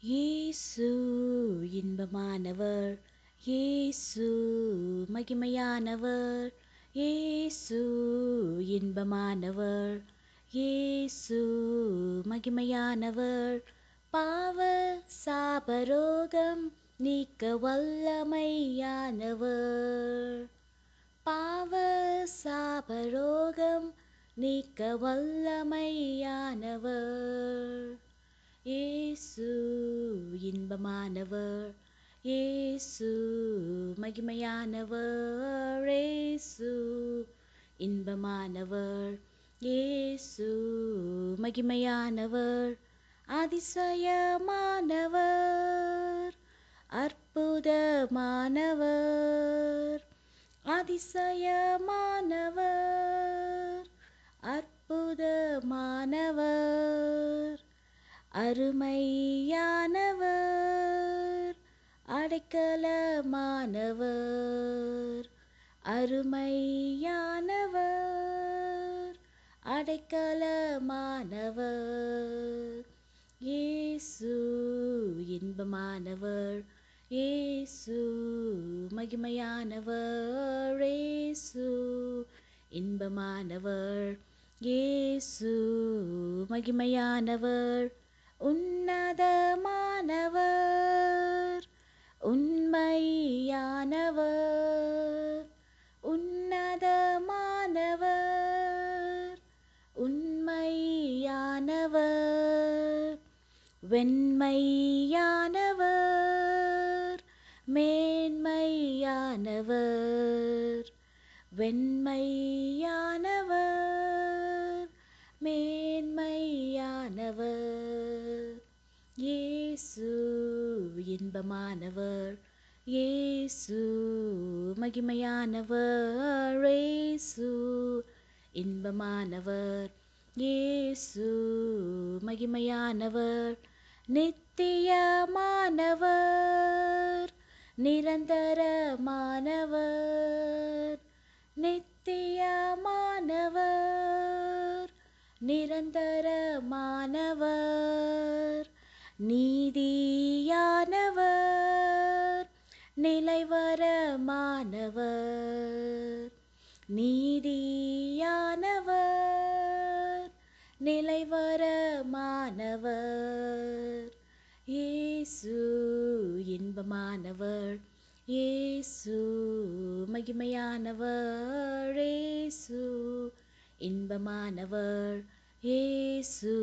இயேசு இன்பமானவர். இயேசு மகிமையானவர். இயேசு இன்பமானவர். இயேசு மகிமையானவர். பாவ சாபரோகம் நீக்க வல்லமையானவர். பாவ சாபரோகம் நீக்க வல்லமையானவர். இன்பமானவர். ஏசு மகிமையானவர். ஏசு இன்பமானவர். ஏசு மகிமையானவர். அதிசயமானவர். அற்புதமானவர். அதிசயமானவர். அற்புதமானவர். அருமையானவர் அடைக்கலமானவர். அருமையானவர் அடைக்கலமானவர். இயேசு இன்பமானவர் இயேசு மகிமையானவர். இயேசு இன்பமானவர் இயேசு மகிமையானவர். உன்னதமானவர் உண்மையானவர் உன்னதமானவர் உண்மையானவர் வெண்மையானவர் மேன்மையானவர் வெண்மையானவர் மே இயேசு இன்பமானவர். இயேசு மகிமையானவர். இயேசு இன்பமானவர். இயேசு மகிமையானவர். நித்தியமானவர். நிரந்தரமானவர். நித்தியமானவர். நிரந்தரமானவர். நீதியானவர் நிலைவரமானவர். நீதியானவர் நிலைவரமானவர். இயேசு இன்பமானவர் இயேசு மகிமையானவர். இயேசு இன்பமானவர் இயேசு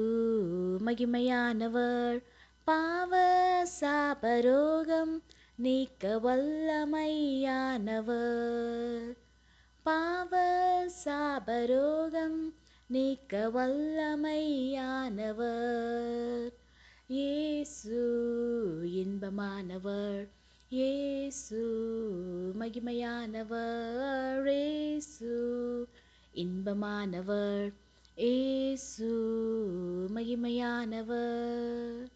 மகிமையானவர். பாவ சாபரோகம் நீக்க வல்லமையானவர் பாவ சாபரோகம் நீக்க வல்லமையானவர் இயேசு இன்பமானவர் இயேசு மகிமையானவர் இயேசு இன்பமானவர் இயேசு மகிமையானவர்.